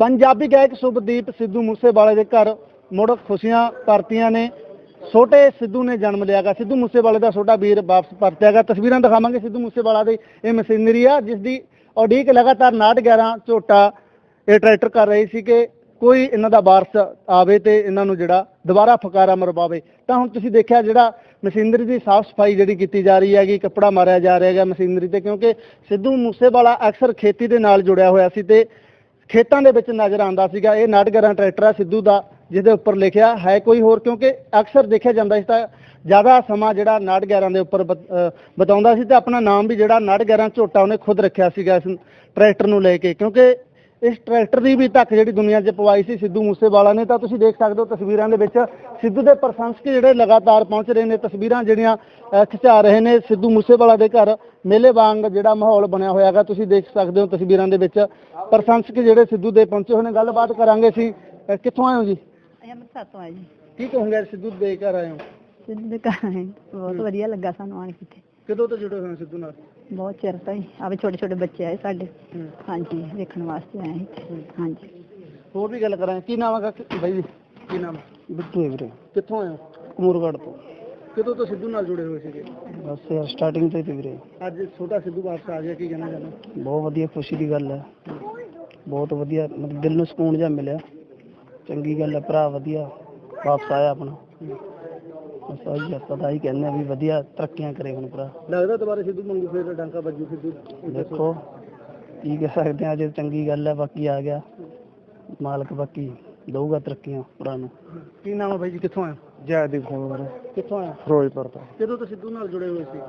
ਪੰਜਾਬੀ ਗਾਇਕ ਸੁਭਦੀਪ ਸਿੱਧੂ ਮੂਸੇਵਾਲੇ ਦੇ ਘਰ ਮੁੜ ਖੁਸ਼ੀਆਂ ਪਰਤੀਆਂ ਨੇ। ਛੋਟੇ ਸਿੱਧੂ ਨੇ ਜਨਮ ਲਿਆਗਾ ਸਿੱਧੂ ਮੂਸੇਵਾਲੇ ਦਾ ਛੋਟਾ ਵੀਰ ਵਾਪਸ ਪਰਤਿਆਗਾ ਤਸਵੀਰਾਂ ਦਿਖਾਵਾਂਗੇ ਸਿੱਧੂ ਮੂਸੇਵਾਲਾ ਦੀ ਇਹ ਮਸ਼ੀਨਰੀ ਆ, ਜਿਸ ਦੀ ਉਡੀਕ ਲਗਾਤਾਰ 911 ਝੋਟਾ ਇਹ ਟਰੈਕਟਰ ਕਰ ਰਹੀ ਸੀ ਕਿ ਕੋਈ ਇਹਨਾਂ ਦਾ ਵਾਰਸ ਆਵੇ ਤੇ ਇਹਨਾਂ ਨੂੰ ਜਿਹੜਾ ਦੁਬਾਰਾ ਫਕਾਰਾ ਮਰਵਾਵੇ। ਤਾਂ ਹੁਣ ਤੁਸੀਂ ਦੇਖਿਆ ਜਿਹੜਾ ਮਸ਼ੀਨਰੀ ਦੀ ਸਾਫ਼ ਸਫ਼ਾਈ ਜਿਹੜੀ ਕੀਤੀ ਜਾ ਰਹੀ ਹੈਗੀ, ਕੱਪੜਾ ਮਾਰਿਆ ਜਾ ਰਿਹਾ ਹੈਗਾ ਮਸ਼ੀਨਰੀ ਤੇ, ਕਿਉਂਕਿ ਸਿੱਧੂ ਮੂਸੇਵਾਲਾ ਅਕਸਰ ਖੇਤੀ ਦੇ ਨਾਲ ਜੁੜਿਆ ਹੋਇਆ ਸੀ ਤੇ ਖੇਤਾਂ ਦੇ ਵਿੱਚ ਨਜ਼ਰ ਆਉਂਦਾ ਸੀਗਾ। ਇਹ ਨਾਟਗਰਾਂ ਟਰੈਕਟਰ ਆ ਸਿੱਧੂ ਦਾ, ਜਿਹਦੇ ਉੱਪਰ ਲਿਖਿਆ ਹੈ ਕੋਈ ਹੋਰ, ਕਿਉਂਕਿ ਅਕਸਰ ਦੇਖਿਆ ਜਾਂਦਾ ਸੀ ਤਾਂ ਜ਼ਿਆਦਾ ਸਮਾਂ ਜਿਹੜਾ ਨਾਟਗਰਾਂ ਦੇ ਉੱਪਰ ਬਤ- ਬਤਾਉਂਦਾ ਸੀ ਤੇ ਆਪਣਾ ਨਾਮ ਵੀ ਜਿਹੜਾ ਨਾਟਗਰਾਂ ਝੋਟਾ ਉਹਨੇ ਖੁਦ ਰੱਖਿਆ ਸੀਗਾ ਇਸ ਟਰੈਕਟਰ ਨੂੰ ਲੈ ਕੇ। ਕਿਉਂਕਿ ਇਸ ਟਰੈਕਟਰ ਦੀ ਵੀ ਤੱਕ ਜਿਹੜੀ ਦੁਨੀਆ 'ਚ ਪਵਾਈ ਸੀ ਸਿੱਧੂ ਮੂਸੇਵਾਲਾ ਨੇ ਤਾਂ ਤੁਸੀਂ ਦੇਖ ਸਕਦੇ ਹੋ ਤਸਵੀਰਾਂ ਦੇ ਵਿੱਚ ਸਿੱਧੂ ਦੇ ਪ੍ਰਸ਼ੰਸਕ ਜਿਹੜੇ ਲਗਾਤਾਰ ਪਹੁੰਚ ਰਹੇ ਨੇ ਤਸਵੀਰਾਂ ਜਿਹੜੀਆਂ ਖਿਚਾ ਰਹੇ ਨੇ ਸਿੱਧੂ ਮੂਸੇਵਾਲਾ ਦੇ ਘਰ ਮੇਲੇ ਵਾਂਗ ਜਿਹੜਾ ਮਾਹੌਲ ਬਣਿਆ ਹੋਇਆ ਹੈਗਾ ਤੁਸੀਂ ਦੇਖ ਸਕਦੇ ਹੋ ਤਸਵੀਰਾਂ ਦੇ ਵਿੱਚ। ਪ੍ਰਸ਼ੰਸਕ ਜਿਹੜੇ ਸਿੱਧੂ ਦੇ ਪਹੁੰਚੇ ਹੋਏ ਨੇ ਗੱਲਬਾਤ ਕਰਾਂਗੇ ਸੀ ਕਿੱਥੋਂ ਆਏ ਹੋ ਜੀ? ਅੰਮ੍ਰਿਤਸਰ ਤੋਂ ਆਏ ਜੀ। ਕੀ ਕਹੋਗੇ ਸਿੱਧੂ ਦੇ ਘਰ ਆਏ ਹੋ? ਸਿੱਧੂ ਦੇ ਘਰ ਆਏ ਬਹੁਤ ਵਧੀਆ ਲੱਗਾ ਸਾਨੂੰ ਆਣ ਕੇ ਕਦੋਂ ਤੋਂ ਜੁੜੇ ਹੋਏ ਹੋ ਸਿੱਧੂ ਨਾਲ? ਬਹੁਤ ਚਿਰ ਤੋਂ ਹੀ। ਆਵੇ ਛੋਟੇ ਛੋਟੇ ਬੱਚੇ ਆਏ ਸਾਡੇ। ਹੂੰ। ਹਾਂਜੀ ਵੇਖਣ ਵਾਸਤੇ ਆਏ ਹਾਂਜੀ। ਹੋਰ ਵੀ ਗੱਲ ਕਰਾਂਗੇ। ਕੀ ਨਾਮ ਹੈਗਾ? ਬਾਈ ਜੀ ਕੀ ਨਾਮ? ਬਿੱਟੂ ਵੀਰੇ। ਕਿੱਥੋਂ ਆਏ ਹੋ? ਕਮੂਰਗੜ ਤੋਂ। ਕਦੋਂ ਤੋਂ ਸਿੱਧੂ ਨਾਲ ਜੁੜੇ ਹੋਏ ਸੀਗੇ? ਬਸ ਯਾਰ ਸਟਾਰਟਿੰਗ ਤੋਂ ਹੀ ਤੇ ਵੀਰੇ। ਅੱਜ ਛੋਟਾ ਸਿੱਧੂ ਵਾਪਸ ਆ ਗਿਆ ਕੀ ਕਹਿਣਾ ਚਾਹੁੰਦੇ ਬਹੁਤ ਵਧੀਆ ਖੁਸ਼ੀ ਦੀ ਗੱਲ ਹੈ। ਬਹੁਤ ਵਧੀਆ ਮਤਲਬ ਦਿਲ ਨੂੰ ਸਕੂਨ ਜਿਹਾ ਮਿਲਿਆ। ਚੰਗੀ ਗੱਲ ਹੈ ਭਰਾ ਵਧੀਆ। ਵਾਪਸ ਆਇਆ ਆਪਣਾ। ਬਸ ਆਹੀ ਆਪਾਂ ਤਾਂ ਹੀ ਕਹਿੰਦੇ ਆ ਵੀ ਵਧੀਆ ਤਰੱਕੀਆਂ ਕਰੇ ਹੁਣ ਭਰਾ। ਲੱਗਦਾ ਦੁਬਾਰਾ ਸਿੱਧੂ ਮੰਗੂ ਫੇਰ ਡਾਂਕਾ ਵੱਜੂ ਸਿੱਧੂ। ਦੇਖੋ ਕੀ ਕਹਿ ਸਕਦੇ ਆ ਜੇ ਚੰਗੀ ਗੱਲ ਹੈ ਬਾਕੀ ਆ ਗਿਆ। ਮਾਲਕ ਬਾਕੀ ਦਊਗਾ ਤਰੱਕੀਆਂ ਭਰਾ ਨੂੰ। ਕੀ ਨਾਮ ਹੈ ਬਾਈ ਜੀ ਕਿੱਥੋਂ ਆਏ ਹੋ? ਜੈਦੀਪ ਸਿੰਘ ਵੀਰੇ ਕਿੱਥੋਂ ਆਏ ਹੋ? ਫਿਰੋਜ਼ਪੁਰ ਤੋਂ। ਕਦੋਂ ਤੋਂ ਸਿੱਧੂ ਨਾਲ ਜੁੜੇ ਹੋਏ ਸੀ?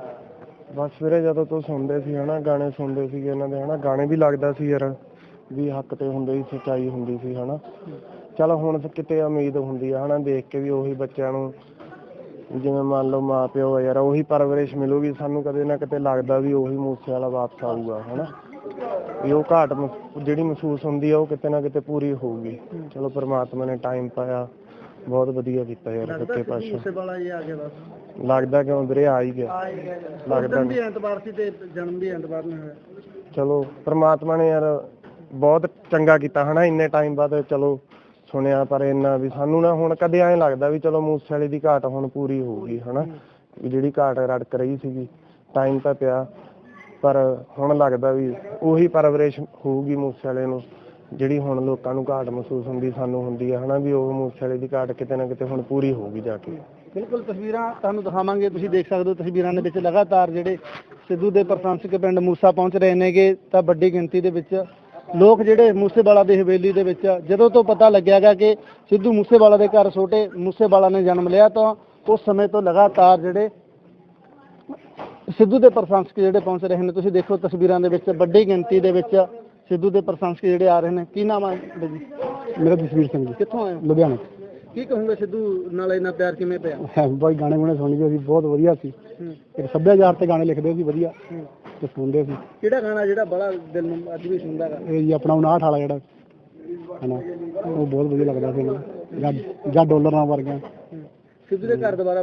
ਬਸ ਵੀਰੇ ਜਦੋਂ ਤੋਂ ਸੁਣਦੇ ਸੀ ਹਨਾ ਗਾਣੇ ਸੁਣਦੇ ਸੀ ਇਹਨਾਂ ਦੇ ਹਨਾ ਗਾਣੇ ਵੀ ਲੱਗਦਾ ਸੀ ਯਾਰ ਵੀ ਹੱਕ ਤੇ ਹੁੰਦੇ ਸੀ ਸੱਚਾਈ ਹੁੰਦੀ ਸੀ ਹਨਾ। ਚਲ ਹੁਣ ਤਾਂ ਕਿਤੇ ਉਮੀਦ ਹੁੰਦੀ ਆ ਹਨਾ ਦੇਖ ਕੇ ਵੀ ਉਹੀ ਬੱਚਿਆਂ ਨੂੰ ਜਿਵੇਂ ਮੰਨ ਲਓ ਮਾਂ ਪਿਓ ਆ ਯਾਰ ਉਹੀ ਪਰਵਰਿਸ਼ ਮਿਲੂਗੀ ਸਾਨੂੰ ਕਦੇ ਨਾ ਕਿਤੇ ਲੱਗਦਾ ਵੀ ਉਹੀ ਮੂਸੇ ਵਾਲਾ ਵਾਪਸ ਆਊਗਾ ਹਨਾ? ਵੀ ਉਹ ਘਾਟ ਜਿਹੜੀ ਮਹਿਸੂਸ ਹੁੰਦੀ ਆ ਉਹ ਕਿਤੇ ਨਾ ਕਿਤੇ ਪੂਰੀ ਹੋਊਗੀ। ਚਲੋ ਪ੍ਰਮਾਤਮਾ ਨੇ ਟਾਈਮ ਪਾਇਆ। ਬਹੁਤ ਵਧੀਆ ਕੀਤਾ ਯਾਰ ਸੱਚੇ ਪਾਤਸ਼ਾਹ। ਮੂਸੇਵਾਲਾ ਇਹ ਆ ਗਿਆ ਬਸ। ਲੱਗਦਾ ਕਿਉਂ? ਵੀਰੇ ਆ ਹੀ ਗਿਆ। ਲੱਗਦਾ ਲੱਗਦਾ ਵੀ ਐਤਵਾਰ ਸੀ ਤੇ ਜਨਮ ਵੀ ਐਤਵਾਰ ਨੂੰ ਹੋਇਆ। ਚਲੋ ਪ੍ਰਮਾਤਮਾ ਨੇ ਯਾਰ ਬਹੁਤ ਚੰਗਾ ਕੀਤਾ ਹਨਾ? ਇੰਨੇ ਟਾਈਮ ਬਾਅਦ ਚਲੋ ਸੁਣਿਆ ਪਰ ਇੰਨਾ ਵੀ ਸਾਨੂੰ ਨਾ ਹੁਣ ਕਦੇ ਐਂ ਲੱਗਦਾ ਵੀ ਚਲੋ ਮੂਸੇ ਵਾਲੇ ਦੀ ਘਾਟ ਹੁਣ ਪੂਰੀ ਹੋਊਗੀ ਹਨਾ? ਵੀ ਜਿਹੜੀ ਘਾਟ ਰੜਕ ਰਹੀ ਸੀਗੀ ਟਾਈਮ ਤਾਂ ਪਿਆ ਪਰ ਹੁਣ ਲੱਗਦਾ ਵੀ ਉਹੀ ਪਰਵਰਿਸ਼ ਹੋਊਗੀ ਮੂਸੇ ਵਾਲੇ ਨੂੰ ਜਿਹੜੀ ਹੁਣ ਲੋਕਾਂ ਨੂੰ ਘਾਟ ਮਹਿਸੂਸ ਹੁੰਦੀ ਸਾਨੂੰ ਹੁੰਦੀ ਹੈ ਹਨਾ? ਵੀ ਉਹ ਮੂਸੇ ਵਾਲੇ ਦੀ ਘਾਟ ਕਿਤੇ ਨਾ ਕਿਤੇ ਹੁਣ ਪੂਰੀ ਹੋਊਗੀ ਜਾ ਕੇ। ਬਿਲਕੁਲ ਤਸਵੀਰਾਂ ਤੁਹਾਨੂੰ ਦਿਖਾਵਾਂਗੇ ਤੁਸੀਂ ਦੇਖ ਸਕਦੇ ਹੋ ਤਸਵੀਰਾਂ ਦੇ ਵਿੱਚ ਲਗਾਤਾਰ ਜਿਹੜੇ ਸਿੱਧੂ ਦੇ ਪ੍ਰਸ਼ੰਸਕ ਪਿੰਡ ਮੂਸਾ ਪਹੁੰਚ ਰਹੇ ਨੇਗੇ ਤਾਂ ਵੱਡੀ ਗਿਣਤੀ ਦੇ ਵਿੱਚ ਲੋਕ ਜਿਹੜੇ ਮੂਸੇਵਾਲਾ ਦੀ ਹਵੇਲੀ ਦੇ ਵਿੱਚ ਜਦੋਂ ਤੋਂ ਪਤਾ ਲੱਗਿਆਗਾ ਕਿ ਸਿੱਧੂ ਮੂਸੇਵਾਲਾ ਦੇ ਘਰ ਛੋਟੇ ਮੂਸੇਵਾਲਾ ਨੇ ਜਨਮ ਲਿਆ ਤਾਂ ਉਸ ਸਮੇਂ ਤੋਂ ਲਗਾਤਾਰ ਜਿਹੜੇ ਸਿੱਧੂ ਦੇ ਪ੍ਰਸ਼ੰਸਕ ਜਿਹੜੇ ਪਹੁੰਚ ਰਹੇ ਨੇ ਤੁਸੀਂ ਦੇਖੋ ਤਸਵੀਰਾਂ ਦੇ ਵਿੱਚ ਵੱਡੀ ਗਿਣਤੀ ਦੇ ਵਿੱਚ ਸਿੱਧੂ ਦੇ ਪ੍ਰਸ਼ੰਸਕ ਜਿਹੜੇ ਆ ਰਹੇ ਨੇ। ਕੀ ਨਾਮ ਹੈ ਜੀ? ਮੇਰਾ ਜਸਵੀਰ ਸਿੰਘ ਜੀ। ਕਿੱਥੋਂ ਆਏ ਲੁਧਿਆਣਾ ਕੀ ਕਹੋਗੇ ਸਿੱਧੂ ਨਾਲ ਇੰਨਾ ਪਿਆਰ ਕਿਵੇਂ ਪਿਆ? ਬਾਈ ਗਾਣੇ ਗੁਣੇ ਸੁਣਦੇ ਸੀ ਬਹੁਤ ਵਧੀਆ ਸੀ। ਹੂੰ। ਇੱਕ ਸੱਭਿਆਚਾਰ ਤੇ ਗਾਣੇ ਲਿਖਦੇ ਸੀ ਵਧੀਆ। ਹੂੰ। ਤੇ ਸੁਣਦੇ ਸੀ। ਕਿਹੜਾ ਗਾਣਾ ਜਿਹੜਾ ਬੜਾ ਦਿਲ ਨੂੰ ਅੱਜ ਵੀ ਸੁਣਦਾ ਗਾ? ਇਹ ਜੀ ਆਪਣਾ 59 ਵਾਲਾ ਜਿਹੜਾ। ਹਨਾ ਉਹ ਬਹੁਤ ਵਧੀਆ ਲੱਗਦਾ ਸੀ ਮੈਨੂੰ। ਜਾਂ ਜਾਂ ਡਾਲਰ ਨਾਲ ਵਰਗਾ ਸਿੱਧੂ ਦੇ ਘਰ ਦੁਬਾਰਾ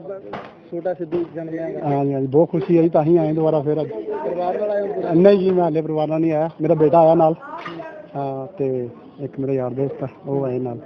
ਛੋਟਾ ਸਿੱਧੂ ਜਨਮ ਲਿਆ ਹਾਂਜੀ ਹਾਂਜੀ ਬਹੁਤ ਖੁਸ਼ੀ ਆਈ ਤਾਂ ਹੀ ਆਏ ਦੁਬਾਰਾ ਫਿਰ ਅੱਜ। ਪਰਿਵਾਰ ਨਾਲ ਆਏ ਹੋ ਨਹੀਂ ਜੀ ਮੈਂ ਹਲੇ ਪਰਿਵਾਰ ਨਾਲ ਨਹੀਂ ਆਇਆ। ਮੇਰਾ ਬੇਟਾ ਆਇਆ ਨਾਲ। ਹਾਂ ਤੇ ਇੱਕ ਮੇਰਾ ਯਾਰ ਦੋਸਤ ਆ ਉਹ ਆਏ ਨਾਲ।